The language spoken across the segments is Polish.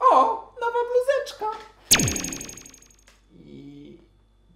O, nowa bluzeczka. I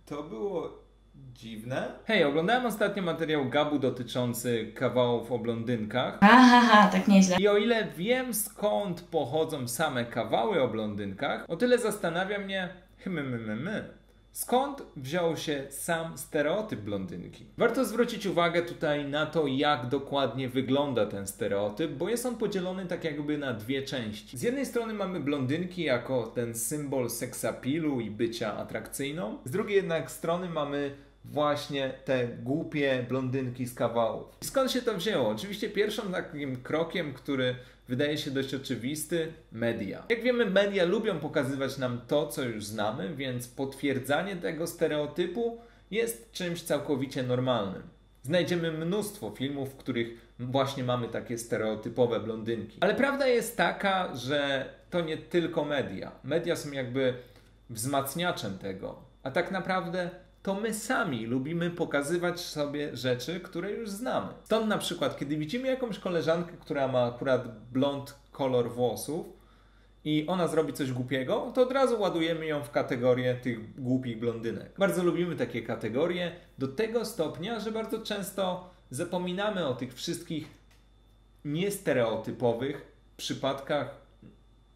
to było dziwne. Hej, oglądałem ostatnio materiał Gabu dotyczący kawałów o blondynkach. Ahaha, tak nieźle. I o ile wiem skąd pochodzą same kawały o blondynkach, o tyle zastanawia mnie, hmm, hmm, hmm, skąd wziął się sam stereotyp blondynki. Warto zwrócić uwagę tutaj na to, jak dokładnie wygląda ten stereotyp, bo jest on podzielony tak jakby na dwie części. Z jednej strony mamy blondynki jako ten symbol seksapilu i bycia atrakcyjną, z drugiej jednak strony mamy właśnie te głupie blondynki z kawałów. Skąd się to wzięło? Oczywiście pierwszym takim krokiem, który wydaje się dość oczywisty, media. Jak wiemy, media lubią pokazywać nam to, co już znamy, więc potwierdzanie tego stereotypu jest czymś całkowicie normalnym. Znajdziemy mnóstwo filmów, w których właśnie mamy takie stereotypowe blondynki. Ale prawda jest taka, że to nie tylko media. Media są jakby wzmacniaczem tego. A tak naprawdę to my sami lubimy pokazywać sobie rzeczy, które już znamy. Stąd na przykład, kiedy widzimy jakąś koleżankę, która ma akurat blond kolor włosów i ona zrobi coś głupiego, to od razu ładujemy ją w kategorię tych głupich blondynek. Bardzo lubimy takie kategorie do tego stopnia, że bardzo często zapominamy o tych wszystkich niestereotypowych przypadkach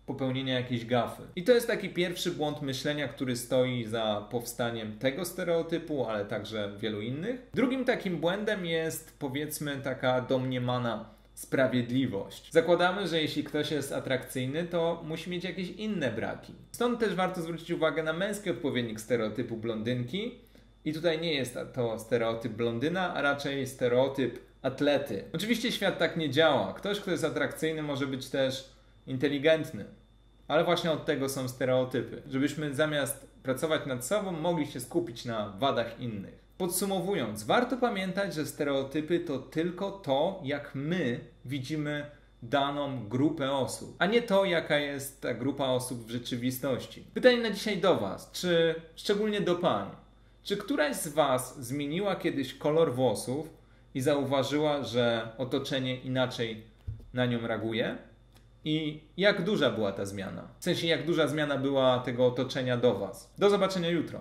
popełnienia jakiejś gafy. I to jest taki pierwszy błąd myślenia, który stoi za powstaniem tego stereotypu, ale także wielu innych. Drugim takim błędem jest powiedzmy taka domniemana sprawiedliwość. Zakładamy, że jeśli ktoś jest atrakcyjny, to musi mieć jakieś inne braki. Stąd też warto zwrócić uwagę na męski odpowiednik stereotypu blondynki. I tutaj nie jest to stereotyp blondyna, a raczej stereotyp atlety. Oczywiście świat tak nie działa. Ktoś, kto jest atrakcyjny, może być też inteligentny. Ale właśnie od tego są stereotypy, żebyśmy zamiast pracować nad sobą, mogli się skupić na wadach innych. Podsumowując, warto pamiętać, że stereotypy to tylko to, jak my widzimy daną grupę osób, a nie to, jaka jest ta grupa osób w rzeczywistości. Pytanie na dzisiaj do Was, czy szczególnie do pań, czy któraś z Was zmieniła kiedyś kolor włosów i zauważyła, że otoczenie inaczej na nią reaguje? I jak duża była ta zmiana? W sensie, jak duża zmiana była tego otoczenia do Was? Do zobaczenia jutro.